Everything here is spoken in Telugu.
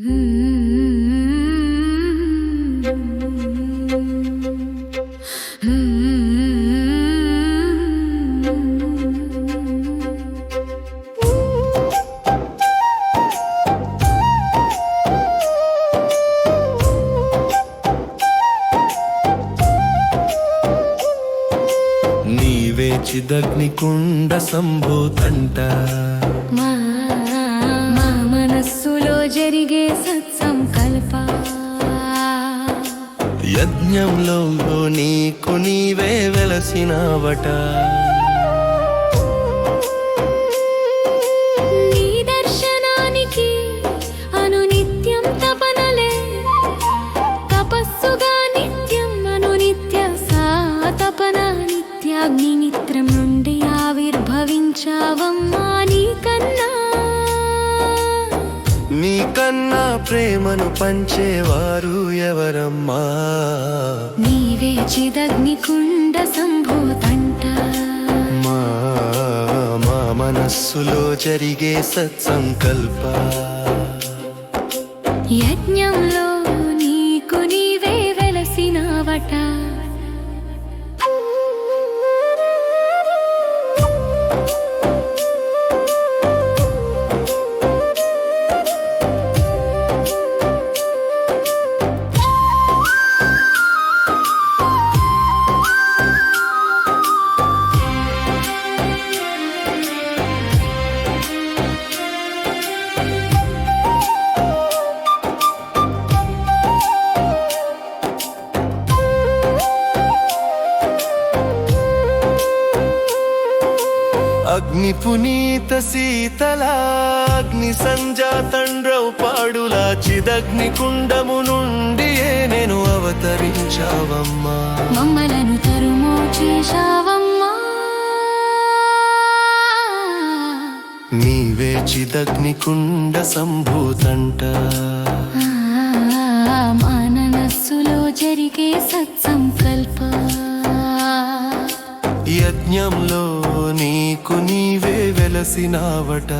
నీవే చిదగ్నికుండ సంభూతంట. మా యజ్ఞంలో నీకు నీవే వెలసినావట. నీ నుండి ఆవిర్భవించావమ్మా. నీకన్నా ప్రేమను పంచేవారు ఎవరమ్మా? నీవే చిదగ్ని కుండ సంభూతంట. మా మా మనస్సులో జరిగే సత్సంకల్ప. యజ్ఞంలో అగ్ని పునీత శీతల అగ్ని సంజాతండ్రవు పాడులా చిదగ్ని కుండము నుండి నేను అవతరించావమ్మా. మమ్మలను తరుమో చేశావమ్మా నీవే చిదగ్ని కుండ సంభూతంట. యజ్ఞంలో నీకు నీవే వెలసినావట.